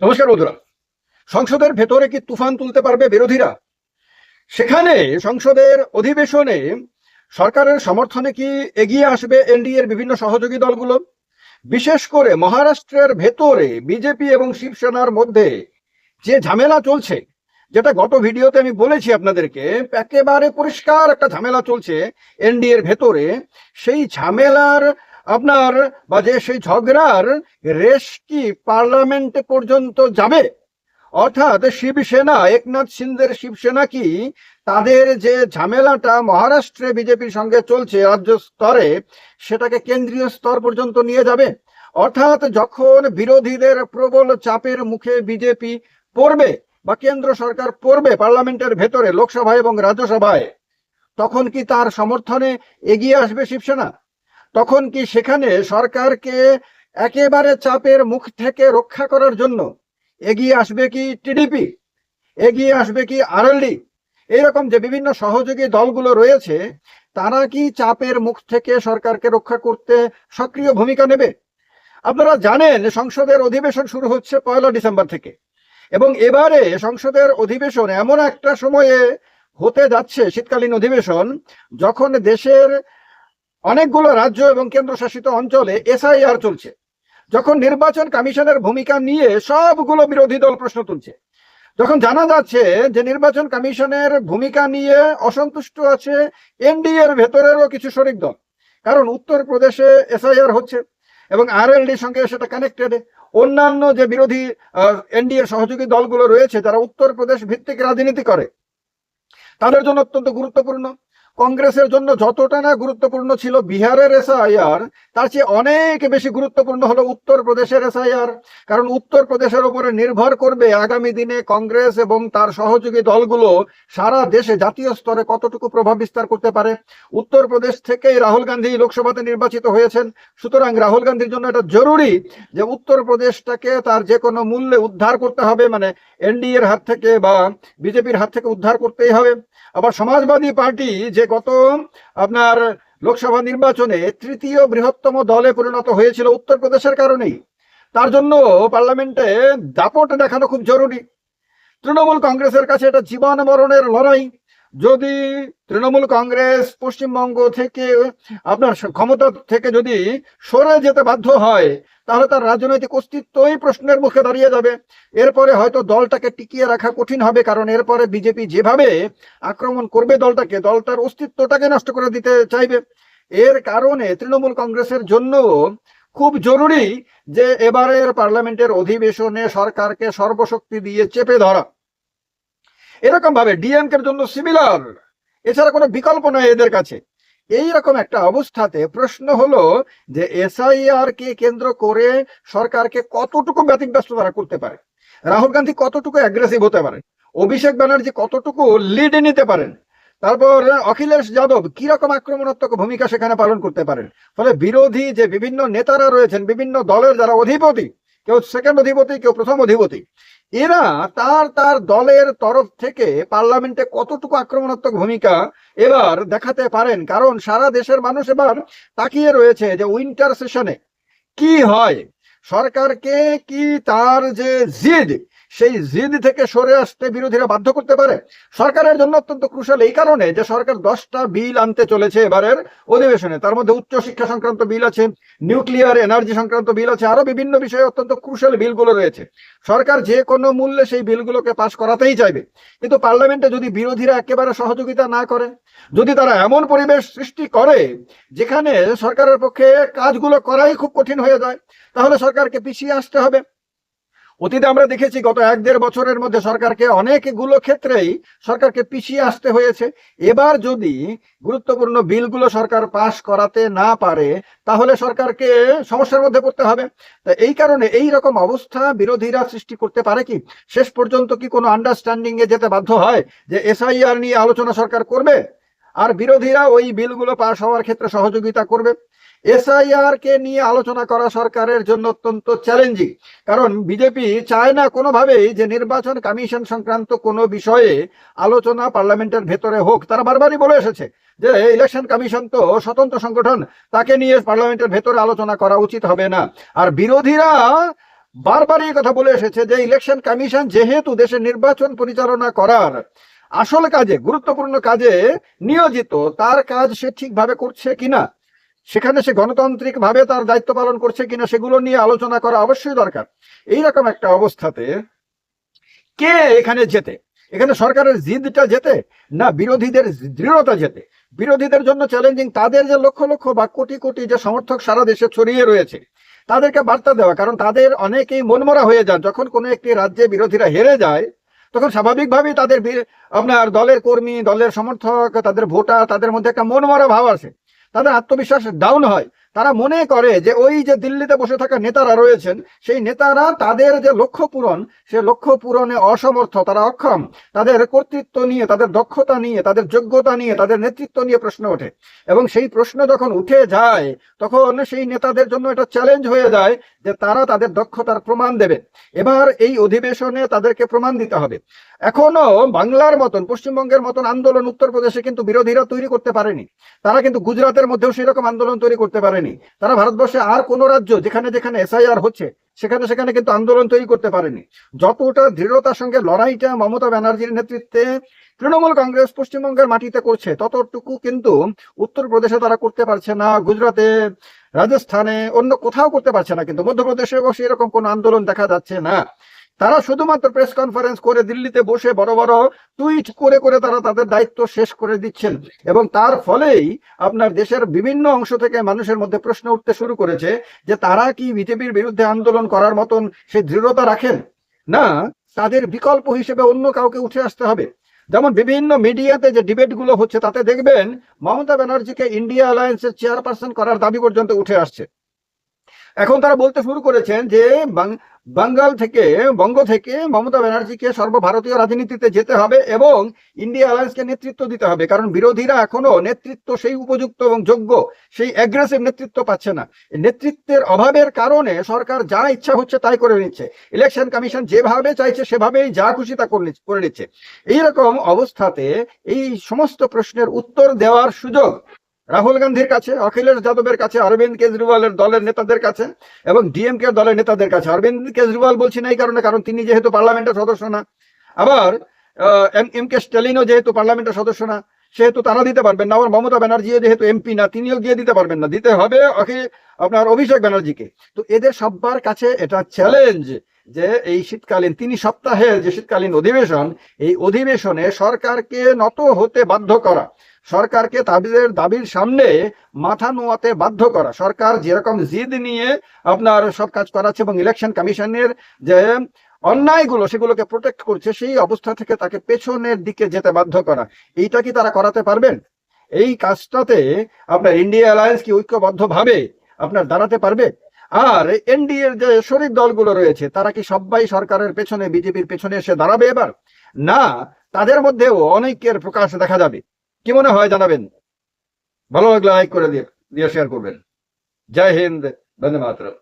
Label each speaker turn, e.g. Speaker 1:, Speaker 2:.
Speaker 1: নমস্কার বন্ধুরা। সংসদের ভেতরে কি তুফান তুলতে পারবে বিরোধীরা? সেখানে সংসদের অধিবেশনে সরকারের সমর্থনে কি এগিয়ে আসবে এনডিএর বিভিন্ন সহযোগী দলগুলো? বিশেষ করে মহারাষ্ট্রের ভেতরে বিজেপি এবং শিবসেনার মধ্যে যে ঝামেলা চলছে, যেটা গত ভিডিওতে আমি বলেছি আপনাদেরকে, একেবারে পরিষ্কার একটা ঝামেলা চলছে এনডিএর ভেতরে। সেই ঝামেলার আপনার বা যে সেই ঝগড়ার রেশ কি পার্লামেন্টে পর্যন্ত যাবে? অর্থাৎ শিবসেনা একনাথ সিন্ধের শিবসেনা কি তাদের যে ঝামেলাটা মহারাষ্ট্রে বিজেপির সঙ্গে চলছে রাজ্য স্তরে, সেটাকে কেন্দ্রীয় স্তর পর্যন্ত নিয়ে যাবে? অর্থাৎ যখন বিরোধীদের প্রবল চাপের মুখে বিজেপি পড়বে বা কেন্দ্র সরকার পড়বে পার্লামেন্টের ভেতরে, লোকসভায় এবং রাজ্যসভায়, তখন কি তার সমর্থনে এগিয়ে আসবে শিবসেনা তখন কি সেখানে সরকারকে একেবারে চাপের মুখ থেকে রক্ষা করার জন্য এগিয়ে আসবে কি টিডিপি? এগিয়ে আসবে কি আরএলডি? এইরকম যে বিভিন্ন সহযোগী দলগুলো রয়েছে, তারা কি চাপের মুখ থেকে সরকারকে রক্ষা করতে সক্রিয় ভূমিকা নেবে? আপনারা জানেন, সংসদের অধিবেশন শুরু হচ্ছে পয়লা ডিসেম্বর থেকে। এবং এবারে সংসদের অধিবেশন এমন একটা সময়ে হতে যাচ্ছে শীতকালীন অধিবেশন, যখন দেশের অনেকগুলো রাজ্য এবং কেন্দ্রশাসিত অঞ্চলে এসআইআর চলছে। যখন নির্বাচন কমিশনের ভূমিকা নিয়ে সবগুলো বিরোধী দল প্রশ্ন তুলছে, যখন জানা যাচ্ছে যে নির্বাচন কমিশনের ভূমিকা নিয়ে অসন্তুষ্ট আছে এনডিএ এর ভেতরেরও কিছু শরিক দল, কারণ উত্তরপ্রদেশে এসআইআর হচ্ছে এবং আরএলডির সঙ্গে সেটা কানেক্টেড অন্যান্য যে বিরোধী এনডিএ সহযোগী দলগুলো রয়েছে, যারা উত্তরপ্রদেশ ভিত্তিক রাজনীতি করে, তাদের জন্য অত্যন্ত গুরুত্বপূর্ণ। কংগ্রেসের জন্য যতটা না গুরুত্বপূর্ণ ছিল বিহারের এসআইআর, তার চেয়ে অনেক বেশি গুরুত্বপূর্ণ হলো উত্তরপ্রদেশের এসআইআর। কারণ উত্তরপ্রদেশের উপরে নির্ভর করবে আগামী দিনে কংগ্রেস এবং তার সহযোগী দলগুলো সারা দেশে জাতীয় স্তরে কতটুকু প্রভাব বিস্তার করতে পারে। উত্তরপ্রদেশ থেকেই রাহুল গান্ধী লোকসভাতে নির্বাচিত হয়েছেন। সুতরাং রাহুল গান্ধীর জন্য এটা জরুরি যে উত্তরপ্রদেশটাকে তার যে কোনো মূল্যে উদ্ধার করতে হবে মানে এনডিএর হাত থেকে বা বিজেপির হাত থেকে উদ্ধার করতেই হবে। আবার সমাজবাদী পার্টি যে গত আপনার লোকসভা নির্বাচনে তৃতীয় বৃহত্তম দলে পরিণত হয়েছিল উত্তরপ্রদেশের কারণেই। তার জন্য পার্লামেন্টে দাপট দেখানো খুব জরুরি। তৃণমূল কংগ্রেসের কাছে এটা জীবন মরণের লড়াই। যদি তৃণমূল কংগ্রেস পশ্চিমবঙ্গ থেকে আপনার ক্ষমতা থেকে যদি সরে যেতে বাধ্য হয়, তাহলে তার রাজনৈতিক অস্তিত্বই প্রশ্নের মুখে দাঁড়িয়ে যাবে। এরপরে হয়তো দলটাকে টিকিয়ে রাখা কঠিন হবে, কারণ এরপরে বিজেপি যেভাবে আক্রমণ করবে দলটাকে দলটার অস্তিত্বটাকে নষ্ট করে দিতে চাইবে। এর কারণে তৃণমূল কংগ্রেসের জন্য খুব জরুরি যে এবারের পার্লামেন্টের অধিবেশনে সরকারকে সর্বশক্তি দিয়ে চেপে ধরা। এরকম ভাবে ডিএমকের জন্য সিমিলার এছাড়া কোনো বিকল্প নয় এদের কাছে। এই রকম একটা অবস্থাতে প্রশ্ন হলো যে এসআইআর কে কেন্দ্র করে সরকারকে কতটুকু ব্যতিব্যস্ত তারা করতে পারে? রাহুল গান্ধী কতটুকু অ্যাগ্রেসিভ হতে পারে? অভিষেক ব্যানার্জি কতটুকু লিড নিতে পারেন? তারপর অখিলেশ যাদব কীরকম আক্রমণাত্মক ভূমিকা সেখানে পালন করতে পারেন? ফলে বিরোধী যে বিভিন্ন নেতারা রয়েছেন, বিভিন্ন দলের যারা অধিপতি, কেউ সেকেন্ড অধিপতি, কেউ প্রথম অধিপতি এরা তার তার দলের তরফ থেকে পার্লামেন্টে কতটুকু আক্রমণাত্মক ভূমিকা এবার দেখাতে পারেন। কারণ সারা দেশের মানুষ এবার তাকিয়ে রয়েছে যে উইন্টার সেশনে কি হয়? সরকারকে কি তার যে জিদ সেই জিদ থেকে সরে আসতে বিরোধীরা বাধ্য করতে পারে। সরকারের জন্য অত্যন্ত ক্রুশাল এই কারণে যে সরকার দশটা বিল আনতে চলেছে এবারের অধিবেশনে, তার মধ্যে উচ্চ শিক্ষা সংক্রান্ত বিল আছে, নিউক্লিয়ার এনার্জি সংক্রান্ত বিল আছে, আরও বিভিন্ন বিষয়ে অত্যন্ত ক্রুশাল বিলগুলো রয়েছে। সরকার যে কোনো মূল্যে সেই বিলগুলোকে পাশ করাতেই চাইবে। কিন্তু পার্লামেন্টে যদি বিরোধীরা একেবারে সহযোগিতা না করে, যদি তারা এমন পরিবেশ সৃষ্টি করে, যেখানে সরকারের পক্ষে কাজগুলো করাই খুব কঠিন হয়ে যায়, তাহলে সরকারকে পিছিয়ে আসতে হবে। অতীতে আমরা দেখেছি গত এক দেড় বছরের মধ্যে সরকারকে অনেকগুলো ক্ষেত্রেই সরকারকে পিছিয়ে আসতে হয়েছে। এবার যদি গুরুত্বপূর্ণ বিলগুলো সরকার পাশ করাতে না পারে, তাহলে সরকারকে সমস্যার মধ্যে পড়তে হবে। তা এই কারণে এই রকম অবস্থা বিরোধীরা সৃষ্টি করতে পারে কি? শেষ পর্যন্ত কি কোনো আন্ডারস্ট্যান্ডিং এ যেতে বাধ্য হয় যে এসআইআর নিয়ে আলোচনা সরকার করবে? আর বিরোধীরা ওই বিলগুলো পাশ হওয়ার ক্ষেত্রে সহযোগিতা করবে। এসআইআর কে নিয়ে আলোচনা করা সরকারের জন্য অত্যন্ত চ্যালেঞ্জিং কারণ বিজেপি চায় না কোনোভাবেই যে নির্বাচন কমিশন সংক্রান্ত কোনো বিষয়ে আলোচনা পার্লামেন্টের ভেতরে হোক। তারা বারবারই বলে এসেছে যে ইলেকশন কমিশন তো স্বতন্ত্র সংগঠন, তাকে নিয়ে পার্লামেন্টের ভেতরে আলোচনা করা উচিত হবে না। আর বিরোধীরা বারবার এই কথা বলে এসেছে যে ইলেকশন কমিশন যেহেতু দেশের নির্বাচন পরিচালনা করার আসল কাজে, গুরুত্বপূর্ণ কাজে নিয়োজিত, তার কাজ সে ঠিকভাবে করছে কিনা, সেখানে সে গণতান্ত্রিক ভাবে তার দায়িত্ব পালন করছে কিনা, সেগুলো নিয়ে আলোচনা করা অবশ্যই দরকার। এইরকম একটা অবস্থাতে কে এখানে যেতে এখানে সরকারের জিদটা যেতে না বিরোধীদের দৃঢ়তা যেতে বিরোধীদের জন্য চ্যালেঞ্জিং তাদের যে লক্ষ লক্ষ বা কোটি কোটি যে সমর্থক সারা দেশে ছড়িয়ে রয়েছে, তাদেরকে বার্তা দেওয়া, কারণ তাদের অনেকেই মনমরা হয়ে যান। যখন কোনো একটি রাজ্যে বিরোধীরা হেরে যায় তখন স্বাভাবিকভাবেই তাদের আপনার দলের কর্মী, দলের সমর্থক, তাদের ভোটার, তাদের মধ্যে একটা মনমরা ভাব আসে। তাদের আত্মবিশ্বাস ডাউন হয়। তারা মনে করে যে ওই যে দিল্লিতে বসে থাকা নেতারা রয়েছেন, সেই নেতারা তাদের যে লক্ষ্য পূরণ, সে লক্ষ্য পূরণে অসমর্থ, তারা অক্ষম। তাদের কর্তৃত্ব নিয়ে, তাদের দক্ষতা নিয়ে, তাদের যোগ্যতা নিয়ে, তাদের নেতৃত্ব নিয়ে প্রশ্ন ওঠে। এবং সেই প্রশ্ন যখন উঠে যায়, তখন সেই নেতাদের জন্য এটা চ্যালেঞ্জ হয়ে যায় যে তারা তাদের দক্ষতার প্রমাণ দেবে। এবার এই অধিবেশনে তাদেরকে প্রমাণ দিতে হবে। এখনও বাংলার মতন, পশ্চিমবঙ্গের মতন আন্দোলন উত্তরপ্রদেশে কিন্তু বিরোধীরা তৈরি করতে পারেনি। তারা কিন্তু গুজরাটের মধ্যেও সেরকম আন্দোলন তৈরি করতে পারেনি। তারা ভারতবর্ষে আর কোন রাজ্য যেখানে যেখানে এসআইআর হচ্ছে, সেখানে সেখানে কিন্তু আন্দোলন তৈরি করতে পারেনি। যতটা দৃঢ়তার সঙ্গে লড়াইটা মমতা ব্যানার্জির নেতৃত্বে তৃণমূল কংগ্রেস পশ্চিমবঙ্গের মাটিতে করছে, ততটুকু কিন্তু উত্তরপ্রদেশে তারা করতে পারছে না, গুজরাটে, রাজস্থানে, অন্য কোথাও করতে পারছে না কিন্তু মধ্যপ্রদেশে বসে এরকম কোনো আন্দোলন দেখা যাচ্ছে না। তারা শুধুমাত্র প্রেস কনফারেন্স করে দিল্লিতে বসে বড় বড় টুইট করে করে তারা তাদের দায়িত্ব শেষ করে দিচ্ছেন। এবং তার ফলেই আপনার দেশের বিভিন্ন অংশ থেকে মানুষের মধ্যে প্রশ্ন উঠতে শুরু করেছে যে তারা কি বিজেপির বিরুদ্ধে আন্দোলন করার মতন সেই দৃঢ়তা রাখেন? না, তাদের বিকল্প হিসেবে অন্য কাউকে উঠে আসতে হবে। যেমন বিভিন্ন মিডিয়াতে যে ডিবেটগুলো হচ্ছে, তাতে দেখবেন মমতা ব্যানার্জিকে ইন্ডিয়া অ্যালায়েন্সের চেয়ারপারসন করার দাবি পর্যন্ত উঠে আসছে। এখন তারা বলতে শুরু করেছেন যে বাঙ্গাল থেকে, বঙ্গ থেকে মমতা ব্যানার্জিকে সর্বভারতীয় রাজনীতিতে যেতে হবে এবং ইন্ডিয়া অ্যালায়েন্সকে নেতৃত্ব দিতে হবে। কারণ বিরোধীরা এখনও নেতৃত্ব সেই উপযুক্ত এবং যোগ্য, সেই অ্যাগ্রেসিভ নেতৃত্ব পাচ্ছে না। নেতৃত্বের অভাবের কারণে সরকার যা ইচ্ছা হচ্ছে তাই করে নিচ্ছে। ইলেকশন কমিশন যেভাবে চাইছে সেভাবেই যা খুশি তা করে নিচ্ছে। এইরকম অবস্থাতে এই সমস্ত প্রশ্নের উত্তর দেওয়ার সুযোগ রাহুল গান্ধীর কাছে, অখিলেশ যাদবের কাছে, অরবিন্দ কেজরিওয়ালের দলের নেতাদের কাছে এবং ডিএমকে দলের নেতাদের কাছে। অরবিন্দ কেজরিওয়াল বলছি না এই কারণে, কারণ তিনি যেহেতু পার্লামেন্টের সদস্য না। আবার এম কে স্ট্যালিনও যেহেতু পার্লামেন্টের সদস্য না, সেহেতু তারা দিতে পারবেন না। আবার মমতা ব্যানার্জিও যেহেতু এমপি না, তিনিও গিয়ে দিতে পারবেন না। দিতে হবে আপনার অভিষেক ব্যানার্জিকে। তো এদের সবার কাছে এটা চ্যালেঞ্জ যে এই শীতকালীন, তিন সপ্তাহের যে শীতকালীন অধিবেশন, এই অধিবেশনে সরকারকে নত হতে বাধ্য করা। সরকারকে তাদের দাবির সামনে মাথা নোয়াতে বাধ্য করা। সরকার যেরকম জিদ নিয়ে আপনার সব কাজ করাচ্ছে এবং ইলেকশন কমিশনের যে অন্যায়গুলো সেগুলোকে প্রোটেক্ট করছে, সেই অবস্থা থেকে তাকে পেছনের দিকে যেতে বাধ্য করা। এইটা কি তারা করাতে পারবেন? এই কাজটাতে আপনার ইন্ডিয়া অ্যালায়েন্স কি ঐক্যবদ্ধ ভাবে আপনার দাঁড়াতে পারবে? আর এনডিএর যে শরিক দলগুলো রয়েছে, তারা কি সবাই সরকারের পেছনে বিজেপির পেছনে এসে দাঁড়াবে এবার? না, তাদের মধ্যেও অনেকের প্রকাশ দেখা যাবে। কি মনে হয় জানাবেন? ভালো লাগলে লাইক করে দিয়ে দিয়ে শেয়ার করবেন। জয় হিন্দ, বন্দে মাতরম।